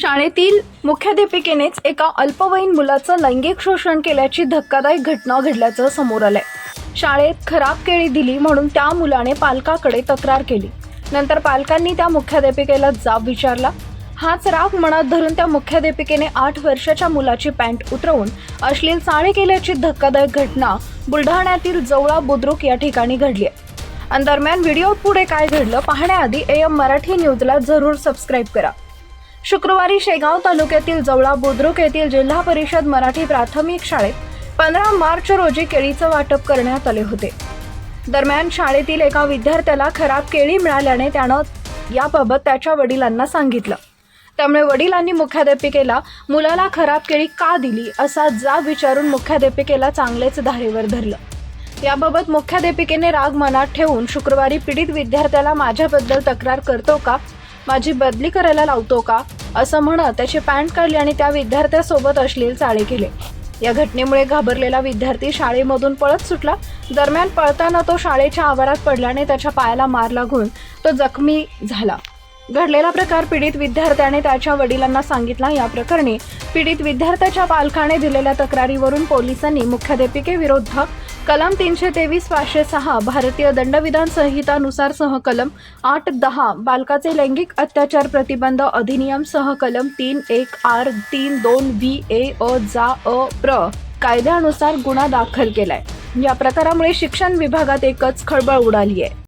शाळेतील मुख्याध्यापिकेनेच एका अल्पवयीन मुलाचं लैंगिक शोषण केल्याची धक्कादायक घटना घडल्याचं समोर आलंय. शाळेत खराब केळी दिली म्हणून त्या मुलाने पालकाकडे तक्रार केली. नंतर पालकांनी त्या मुख्याध्यापिकेला जाब विचारला. हाच राग मनात धरून त्या मुख्याध्यापिकेने आठ वर्षाच्या मुलाची पॅन्ट उतरवून अश्लील चाळे केल्याची धक्कादायक घटना बुलढाण्यातील जवळा बुद्रुक या ठिकाणी घडली आहे. दरम्यान व्हिडिओ पुढे काय घडलं पाहण्याआधी ए एम मराठी न्यूजला जरूर सबस्क्राईब करा. शुक्रवारी शेगाव तालुक्यातील जवळा बुद्रुक येथील जिल्हा परिषद मराठी प्राथमिक शाळेत पंधरा मार्च रोजी केळीचं वाटप करण्यात आले होते. दरम्यान शाळेतील एका विद्यार्थ्याला खराब केळी मिळाल्याने त्यानं याबाबत त्याच्या वडिलांना सांगितलं. त्यामुळे वडिलांनी मुख्याध्यापिकेला मुलाला खराब केळी का दिली? असा जाब विचारून मुख्याध्यापिकेला चांगलेच धारेवर धरलं. याबाबत मुख्याध्यापिकेने राग मनात ठेवून शुक्रवारी पीडित विद्यार्थ्याला माझ्याबद्दल तक्रार करतो का? माझी बदली करायला लावतो का? असं म्हणत त्याची पॅन्ट काढली आणि त्या विद्यार्थ्यासोबत अश्लील चाळे केले. या घटनेमुळे घाबरलेला विद्यार्थी शाळेमधून पळत सुटला. दरम्यान पळताना तो शाळेच्या आवारात पडल्याने त्याच्या पायाला मार लागून तो जखमी झाला. घडलेला प्रकार पीडित विद्यार्थ्याने त्याच्या वडिलांना सांगितला. या प्रकरणी पीडित विद्यार्थ्याच्या पालकाने दिलेल्या तक्रारीवरून पोलिसांनी मुख्याध्यापिकेविरोधात कलम तीनशे तेवीस पाचशे सहा भारतीय दंडविधान संहितानुसार सहकलम आठ दहा बालकाचे लैंगिक अत्याचार प्रतिबंध अधिनियम सहकलम तीन एक आर तीन दोन व्ही ए अ जा अ प्र कायद्यानुसार गुन्हा दाखल केलाय. या प्रकारामुळे शिक्षण विभागात एकच खळबळ उडाली आहे